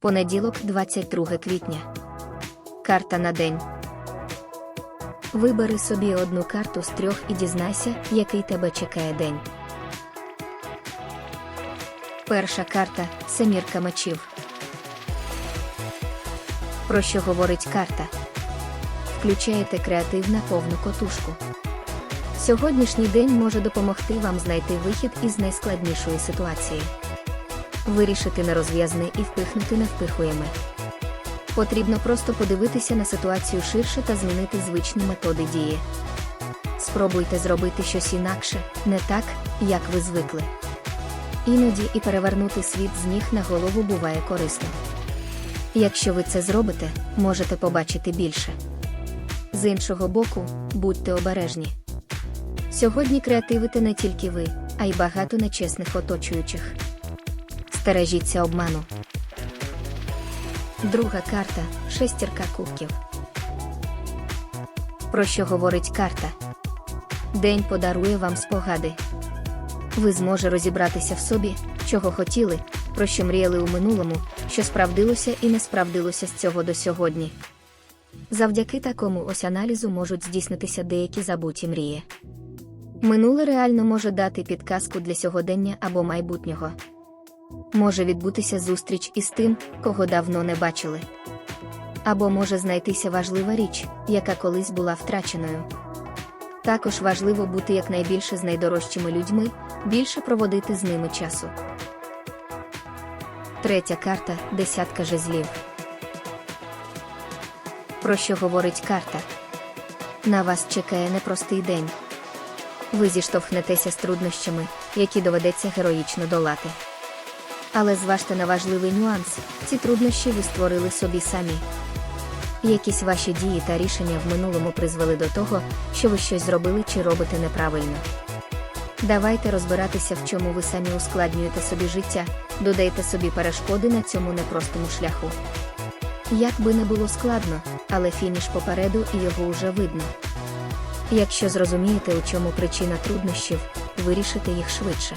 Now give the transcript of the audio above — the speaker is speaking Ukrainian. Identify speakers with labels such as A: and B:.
A: Понеділок, 22 квітня. Карта на день. Вибери собі одну карту з трьох і дізнайся, який тебе чекає день. Перша карта Семірка мечів. Про що говорить карта? Включаєте креатив на повну котушку. Сьогоднішній день може допомогти вам знайти вихід із найскладнішої ситуації. Вирішити нерозв'язне і впихнути невпихуєме. Потрібно просто подивитися на ситуацію ширше та змінити звичні методи дії. Спробуйте зробити щось інакше, не так, як ви звикли. Іноді і перевернути світ з ніг на голову буває корисно. Якщо ви це зробите, можете побачити більше. З іншого боку, будьте обережні. Сьогодні креативите не тільки ви, а й багато нечесних оточуючих. Стережіться обману. Друга карта шестірка кубків. Про що говорить карта? День подарує вам спогади. Ви зможе розібратися в собі, чого хотіли, про що мріяли у минулому, що справдилося і не справдилося з цього до сьогодні. Завдяки такому ось аналізу можуть здійснитися деякі забуті мрії. Минуле реально може дати підказку для сьогодення або майбутнього. Може відбутися зустріч із тим, кого давно не бачили. Або може знайтися важлива річ, яка колись була втраченою. Також важливо бути якнайбільше з найдорожчими людьми, більше проводити з ними часу. Третя карта десятка жезлів. Про що говорить карта? На вас чекає непростий день. Ви зіштовхнетеся з труднощами, які доведеться героїчно долати. Але зважте на важливий нюанс: ці труднощі ви створили собі самі. Якісь ваші дії та рішення в минулому призвели до того, що ви щось зробили чи робите неправильно. Давайте розбиратися, в чому ви самі ускладнюєте собі життя, додайте собі перешкоди на цьому непростому шляху. Як би не було складно, але фініш попереду і його уже видно. Якщо зрозумієте, у чому причина труднощів, вирішите їх швидше.